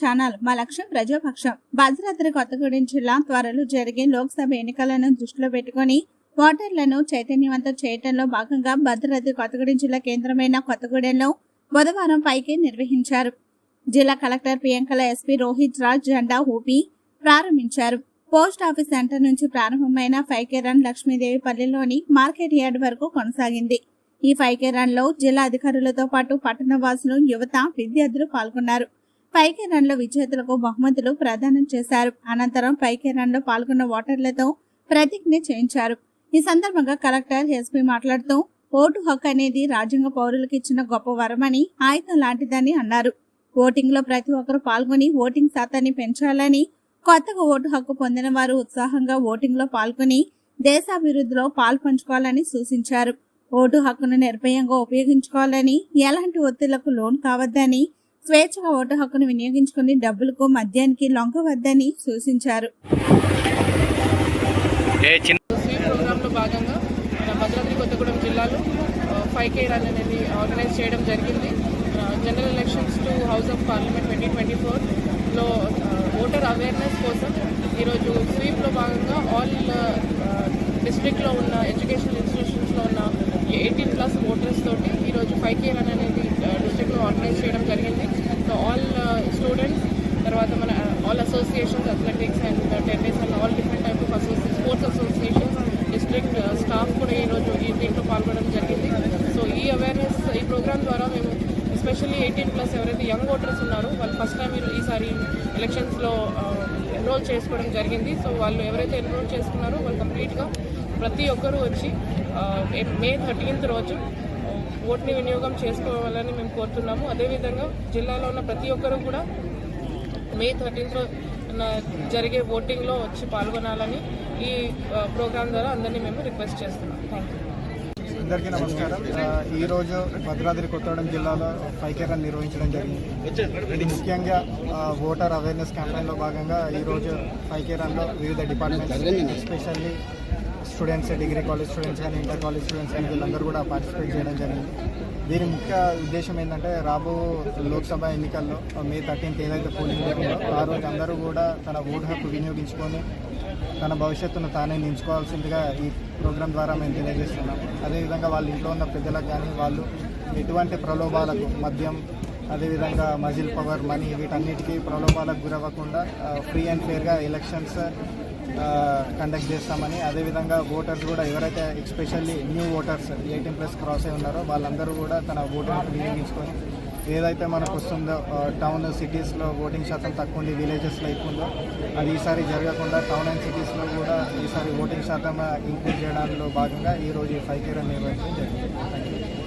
Channel. మా లక్ష్యం ప్రజాపక్షం. భద్రాద్రి కొత్తగూడెం జిల్లా త్వరలో జరిగే లోక్సభ ఎన్నికలను దృష్టిలో పెట్టుకుని ఓటర్లను చైతన్యవంతం చేయటంలో భాగంగా భద్రాద్రి కొత్తగూడెం జిల్లా కేంద్రమైన కొత్తగూడెంలో బుధవారం పైకి నిర్వహించారు. జిల్లా కలెక్టర్ ప్రియాంకల ఎస్పీ రోహిత్ రాజ్ జెండా ఊపి ప్రారంభించారు. పోస్ట్ ఆఫీస్ సెంటర్ నుంచి ప్రారంభమైన ఫైవ్ రన్ లక్ష్మీదేవి పల్లెలోని మార్కెట్ యార్డ్ వరకు కొనసాగింది. ఈ ఫైవ్లో జిల్లా అధికారులతో పాటు పట్టణ వాసులు యువత విద్యార్థులు పాల్గొన్నారు. పైకే లో విజేతలకు బహుమతులు ప్రదానం చేశారు. అనంతరం పైకే లో పాల్గొన్న ఓటర్లతో ప్రతిజ్ఞ చేయించారు. ఈ సందర్భంగా కలెక్టర్ ఎస్పీ మాట్లాడుతూ ఓటు హక్కు అనేది రాజ్యాంగ పౌరులకు ఇచ్చిన గొప్ప వరమని ఆయుధం లాంటిదని అన్నారు. ఓటింగ్లో ప్రతి ఒక్కరు పాల్గొని ఓటింగ్ శాతాన్ని పెంచాలని కొత్తగా ఓటు హక్కు పొందిన వారు ఉత్సాహంగా ఓటింగ్లో పాల్గొని దేశాభివృద్ధిలో పాల్పంచుకోవాలని సూచించారు. ఓటు హక్కును నిర్భయంగా ఉపయోగించుకోవాలని ఎలాంటి ఒత్తిళ్ళకు లోన్ కావద్దని స్వేచ్ఛగా ఓటు హక్కును వినియోగించుకుని డబ్బులకు మద్యానికి లొంగవద్దని సూచించారు. ఏ చిన్న స్వీప్ ప్రోగ్రాంలో భాగంగా మన భద్రాద్రి కొత్తగూడెం జిల్లాలో ఫైవ్ కే రన్ అనేది ఆర్గనైజ్ చేయడం జరిగింది. General elections to house of parliament twenty twenty ఫోర్లో ఓటర్ అవేర్నెస్ కోసం ఈరోజు స్వీప్లో భాగంగా ఆల్ డిస్ట్రిక్ట్లో ఉన్న ఎడ్యుకేషనల్ ఇన్స్టిట్యూషన్స్లో ఉన్న ఎయిటీన్ ప్లస్ ఓటర్స్ తోటి ఈరోజు ఫైవ్ కే రన్ అనేది డిస్ట్రిక్ట్లో ఆర్గనైజ్ చేయడం జరిగింది. సో ఆల్ స్టూడెంట్స్ తర్వాత మన all associations athletics and tennis and all different type of associa sports associations district staff కూడా ఈరోజు ఈ దీంట్లో పాల్గొనడం జరిగింది. సో ఈ అవేర్నెస్ ఈ ప్రోగ్రామ్ ద్వారా మేము ఎస్పెషల్లీ ఎయిటీన్ ప్లస్ ఎవరైతే యంగ్ ఓటర్స్ ఉన్నారో వాళ్ళు ఫస్ట్ టైం మీరు ఈసారి ఎలక్షన్స్లో ఎన్రోల్ చేసుకోవడం జరిగింది. సో వాళ్ళు ఎవరైతే ఎన్రోల్ చేసుకున్నారో వాళ్ళు కంప్లీట్గా ప్రతి ఒక్కరూ వచ్చి మే థర్టీన్త్ రోజు ఓట్ని వినియోగం చేసుకోవాలని మేము కోరుతున్నాము. అదేవిధంగా జిల్లాలో ఉన్న ప్రతి ఒక్కరూ కూడా మే థర్టీన్త్ జరిగే ఓటింగ్లో వచ్చి పాల్గొనాలని ఈ ప్రోగ్రాం ద్వారా అందరినీ మేము రిక్వెస్ట్ చేస్తున్నాం. థ్యాంక్ యూ అందరికీ నమస్కారం. ఈరోజు భద్రాద్రి కొత్తగూడెం జిల్లాలో ఫైవ్ నిర్వహించడం జరిగింది. ఇది ముఖ్యంగా ఓటర్ అవేర్నెస్ క్యాంపెయిన్లో భాగంగా ఈరోజు ఫైవ్ వివిధ departments especially students degree college students కానీ ఇంటర్ కాలేజ్ స్టూడెంట్స్ కానీ వీళ్ళందరూ కూడా పార్టిసిపేట్ చేయడం జరిగింది. దీని ముఖ్య ఉద్దేశం ఏంటంటే రాబో లోక్సభ ఎన్నికల్లో మే థర్టీన్త్ ఏదైతే పోలింగ్ ఉంటుందో ఆ రోజు అందరూ కూడా తన ఓటు హక్కు వినియోగించుకొని తన భవిష్యత్తును తానే నించుకోవాల్సిందిగా ఈ ప్రోగ్రాం ద్వారా మేము తెలియజేస్తున్నాం. అదేవిధంగా వాళ్ళ ఇంట్లో ఉన్న పెద్దలకు కానీ వాళ్ళు ఎటువంటి ప్రలోభాలకు మద్యం అదేవిధంగా మజిల్ పవర్ మనీ వీటన్నిటికీ ప్రలోభాలకు గురవ్వకుండా ఫ్రీ అండ్ ఫేర్గా ఎలక్షన్స్ కండక్ట్ చేస్తామని. అదేవిధంగా ఓటర్స్ కూడా ఎవరైతే especially new voters eighteen plus cross అయి ఉన్నారో వాళ్ళందరూ కూడా తన ఓటర్ వినియోగించుకొని ఏదైతే మనకు వస్తుందో టౌన్ సిటీస్లో ఓటింగ్ శాతం తక్కువ ఉంది విలేజెస్లో ఎక్కువ ఉందో అది ఈసారి జరగకుండా టౌన్ అండ్ సిటీస్లో కూడా ఈసారి ఓటింగ్ శాతం ఇంక్రీజ్ చేయడంలో భాగంగా ఈరోజు ఈ ఫైవ్ కేర్ నిర్వహించడం జరిగింది. Thank you